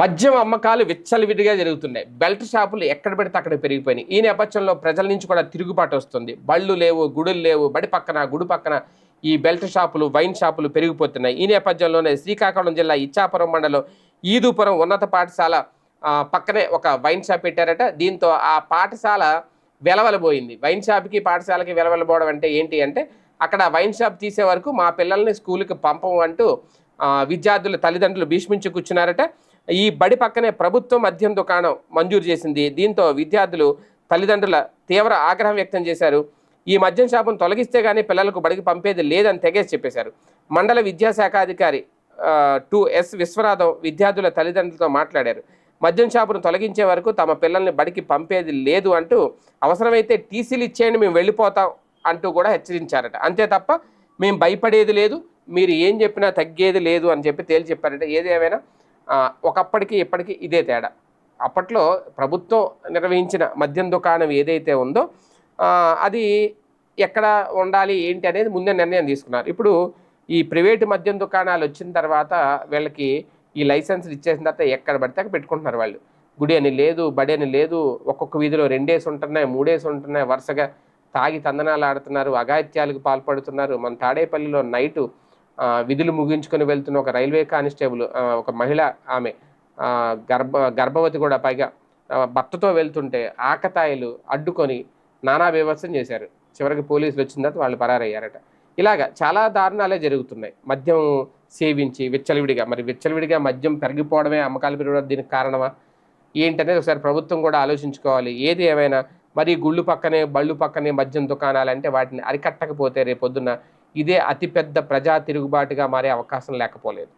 మద్యం అమ్మకాలు విచ్చలవిడిగా జరుగుతున్నాయి. బెల్ట్ షాపులు ఎక్కడ పెడితే అక్కడ పెరిగిపోయినాయి. ఈ నేపథ్యంలో ప్రజల నుంచి కూడా తిరుగుబాటు వస్తుంది. బళ్ళు లేవు గుడులు లేవు బడి పక్కన గుడి పక్కన ఈ బెల్ట్ షాపులు వైన్ షాపులు పెరిగిపోతున్నాయి. ఈ నేపథ్యంలోనే శ్రీకాకుళం జిల్లా ఇచ్చాపురం మండలం ఈదుపురం ఉన్నత పాఠశాల పక్కనే ఒక వైన్ షాప్ పెట్టారట. దీంతో ఆ పాఠశాల వెలవలబోయింది. వైన్ షాప్కి పాఠశాలకి వెలవలబోవడం అంటే ఏంటి అంటే అక్కడ వైన్ షాప్ తీసే వరకు మా పిల్లల్ని స్కూల్కి పంపము అంటూ విద్యార్థుల తల్లిదండ్రులు భీష్మించి కూర్చున్నారట. ఈ బడి పక్కనే ప్రభుత్వం మద్యం దుకాణం మంజూరు చేసింది. దీంతో విద్యార్థులు తల్లిదండ్రుల తీవ్ర ఆగ్రహం వ్యక్తం చేశారు. ఈ మద్యం షాపును తొలగిస్తే కానీ పిల్లలకు బడికి పంపేది లేదని తెగేసి చెప్పేశారు. మండల విద్యాశాఖ అధికారి టు ఎస్ విశ్వనాథం విద్యార్థుల తల్లిదండ్రులతో మాట్లాడారు. మద్యం షాపును తొలగించే వరకు తమ పిల్లల్ని బడికి పంపేది లేదు అంటూ అవసరమైతే టీసీలు ఇచ్చేయండి మేము వెళ్ళిపోతాం అంటూ కూడా హెచ్చరించారట. అంతే తప్ప మేము భయపడేది లేదు మీరు ఏం చెప్పినా తగ్గేది లేదు అని చెప్పి తేల్చి చెప్పారట. ఏదేమైనా ఒకప్పటికి ఇప్పటికీ ఇదే తేడా. అప్పట్లో ప్రభుత్వం నిర్వహించిన మద్యం దుకాణం ఏదైతే ఉందో అది ఎక్కడ ఉండాలి ఏంటి అనేది ముందే నిర్ణయం తీసుకున్నారు. ఇప్పుడు ఈ ప్రైవేటు మద్యం దుకాణాలు వచ్చిన తర్వాత వీళ్ళకి ఈ లైసెన్సులు ఇచ్చేసిన తర్వాత ఎక్కడ పడితే అక్కడ పెట్టుకుంటున్నారు వాళ్ళు. గుడి అని లేదు బడి అని లేదు ఒక్కొక్క వీధిలో రెండేసి ఉంటున్నాయి మూడేసి ఉంటున్నాయి వరుసగా తాగి తందనాలు ఆడుతున్నారు అఘాయిత్యాలకు పాల్పడుతున్నారు. మన తాడేపల్లిలో నైటు విధులు ముగించుకొని వెళ్తున్న ఒక రైల్వే కానిస్టేబుల్ ఒక మహిళ ఆమె గర్భ గర్భవతి కూడా పైగా భర్తతో వెళ్తుంటే ఆకతాయిలు అడ్డుకొని నానా బీభత్సం చేశారు. చివరికి పోలీసులు వచ్చిన తర్వాత వాళ్ళు పరారయ్యారట. ఇలాగ చాలా దారుణాలే జరుగుతున్నాయి. మద్యం సేవించి విచ్చలవిడిగా మరి విచ్చలవిడిగా మద్యం పెరిగిపోవడమే అమ్మకాలు పెరగడం దీనికి కారణమా? ఏంటనేది ఒకసారి ప్రభుత్వం కూడా ఆలోచించుకోవాలి. ఏది ఏమైనా మరి గుళ్ళు పక్కనే బళ్ళు పక్కనే మద్యం దుకాణాలు అంటే వాటిని అరికట్టకపోతే రేపొద్దున ఇదే అతిపెద్ద ప్రజా తిరుగుబాటుగా మారే అవకాశం లేకపోలేదు.